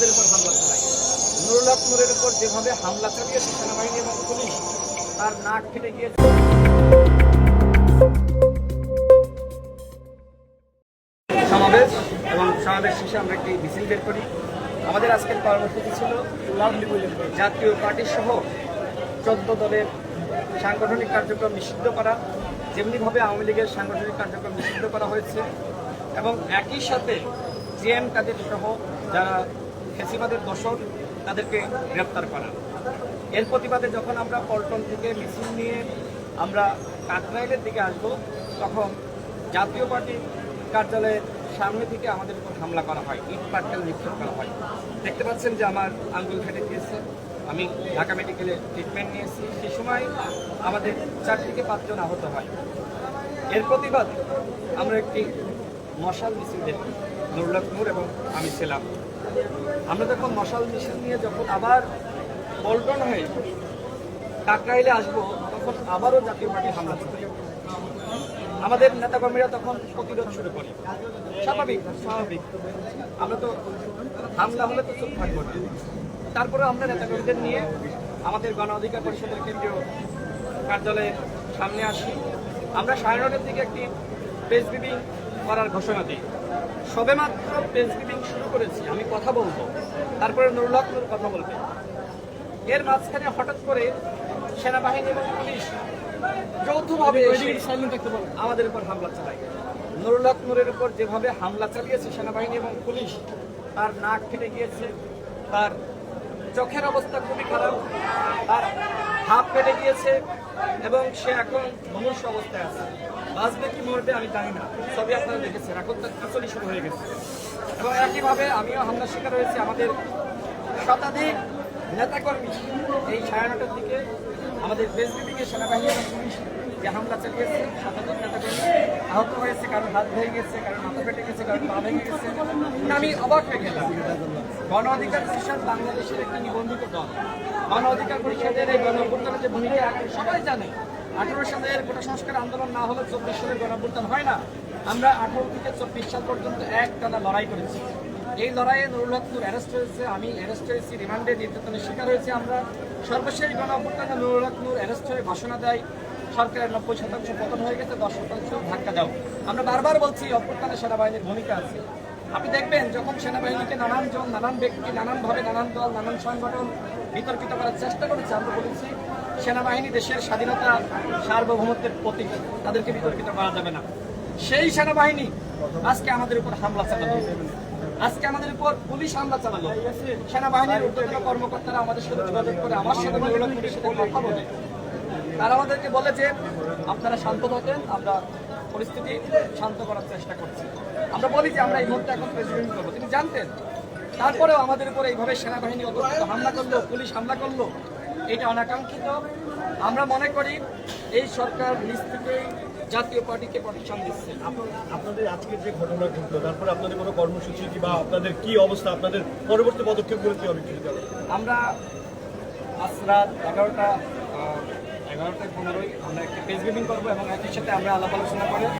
আমাদের উপর হামলা চালায়। নুরুল হক নুরের উপর যেভাবে হামলা চালিয়েছে সেনাবাহিনী এবং পুলিশ তার নাক কেটে গিয়েছে। সমাবেশ এবং সমাবেশ শেষে আমরা একটি মিছিল বের করি। আমাদের আজকের কর্মসূচি ছিল জাতীয় পার্টি সহ চোদ্দ দলের সাংগঠনিক কার্যক্রম নিষিদ্ধ করা যেমনিভাবে আওয়ামী লীগের সাংগঠনিক কার্যক্রম নিষিদ্ধ করা হয়েছে এবং একই সাথে জিএম কাদের সহ যারা ফেসিবাদের দোষর তাদেরকে গ্রেপ্তার করা। এর প্রতিবাদে যখন আমরা পল্টন থেকে মিছিল নিয়ে আমরা কাকরাইলের দিকে আসব, তখন জাতীয় পার্টি কার্যালয়ের সামনে থেকে আমাদের উপর হামলা করা হয়, ইট পাটকেল নিক্ষেপ করা হয়। দেখতে পাচ্ছেন যে আমার আঙ্গুল ফেটে গিয়েছে। আমি ঢাকা মেডিকেলে ট্রিটমেন্ট নিয়েছি। সে সময় আমাদের চার থেকে পাঁচজন আহত হয়। এর প্রতিবাদ আমরা একটি মশাল মিছিল দেখি নুরুল্লাহ নূর এবং আমি ছিলাম। আমরা যখন মশাল মিছিল নিয়ে যখন আবার পল্টন হয়ে কাকরাইলে আসব, তখন আবারও জাতীয় পার্টি হামলা আমাদের নেতাকর্মীরা তখন প্রতিরোধ শুরু করি। স্বাভাবিক স্বাভাবিক। আমরা তো হামলা হলে তো চুপ থাকব না। তারপরে আমরা নেতাকর্মীদের নিয়ে আমাদের গণ অধিকার পরিষদের কেন্দ্রীয় কার্যালয়ের সামনে আসি। আমরা সাড়ে নটার দিকে একটি প্রেস ব্রিফিং করার ঘোষণা দিই। সবেমাত্র প্রেস ব্রিফিং শুরু করেছি আমি কথা বলব। তারপরে নুরুল হক নূর কথা বলবে। এর মাঝখানে হঠাৎ করে সেনাবাহিনী এবং পুলিশ যৌথভাবে আমাদের উপর হামলা চালায়। নুরুল হক উপর যেভাবে হামলা চালিয়েছে সেনাবাহিনী এবং পুলিশ তার নাক ফেটে গিয়েছে তার চোখের অবস্থা খুবই খারাপ তার হাত কেটে গিয়েছে এবং সে এখন মনুষ্য অবস্থায় আছে। বাঁচবে কি মরবে আমি জানি না, সবই আপনারা দেখেছেন। এখন তার খিচুড়ি শুরু হয়ে গেছে। এবং একইভাবে আমিও হামলার শিকার হয়েছি আমাদের শতাধিক নেতাকর্মী এই সাড়ে নটার দিকে, আমাদের দেশ দিকে সেনাবাহিনী পুলিশ যে হামলা চালিয়েছে শতাধিক নেতাকর্মী আহত হয়েছে কারণ হাত ভেঙে গেছে কারণ মাথা ফেটে গেছে কারণ পা ভেঙে গেছে। আমি অবাক হয়ে গেলাম। গণ অধিকার পরিষদ বাংলাদেশের একটি নিবন্ধিত দল। গণ অধিকার পরিষদের এই গণঅভ্যুত্থানের যে ভূমিকা, সবাই জানে, আঠারো সালের কোটা সংস্কার আন্দোলন না হলে চব্বিশ সালের গণঅভ্যুত্থান হয় না। আমরা আঠারো থেকে চব্বিশ সাল পর্যন্ত এক টানা লড়াই করেছি। এই লড়াইয়ে নুরুল হক অ্যারেস্ট হয়েছে, আমি অ্যারেস্ট হয়েছি, রিমান্ডে নির্যাতনের শিকার হয়েছে আমরা। সর্বশেষ গণ অভ্যুত্থানে নুরুল হক নূর অ্যারেস্ট হয়ে ঘোষণা দেয় সরকারের নব্বই শতাংশ পতন হয়ে গেছে, দশ শতাংশ ধাক্কা দাও। আমরা বারবার বলছি, অভ্যুত্থানে সেনাবাহিনীর ভূমিকা আছে। আপনি দেখবেন, যখন সেনাবাহিনীকে নানান জন, নানান ব্যক্তি, নানানভাবে নানান দল, নানান সংগঠন বিতর্কিত করার চেষ্টা করেছে, আমরা বলেছি, সেনাবাহিনী দেশের স্বাধীনতা, সার্বভৌমত্বের প্রতীক। তাদেরকে বিতর্কিত করা যাবে না। সেই সেনাবাহিনী আজকে আমাদের উপর হামলা চালালো। আজকে আমাদের উপর পুলিশ হামলা চালালো। সেনাবাহিনীর উদ্যোগ কর্মকর্তারা আমাদের সাথে যোগাযোগ করে আমার সাথে কথা বলে। তারা আমাদেরকে বলে যে আপনারা শান্ত থাকেন আমরা পরিস্থিতি শান্ত করার চেষ্টা করছি। আমরা বলি যে আমরা এই মুহূর্তে এখন প্রেসিডেন্ট করব। তিনি জানতেন। তারপরেও আমাদের উপরে এইভাবে সেনাবাহিনী অতর্কিত হামলা করল পুলিশ হামলা করল এটা অনাকাঙ্ক্ষিত। আমরা মনে করি এই সরকার নিজ থেকেই জাতীয় পার্টিকে প্রোটেকশন দিচ্ছে। আপনাদের আজকের যে ঘটনা ঘটলো তারপরে আপনাদের কোনো কর্মসূচি বা আপনাদের কি অবস্থা আপনাদের পরবর্তী পদক্ষেপগুলো কি হবে? আমরা আজ রাত এগারোটা এগারোটা পনেরোই আমরা একটি পেজ মিটিং করব এবং একই সাথে আমরা আলাপ আলোচনা করে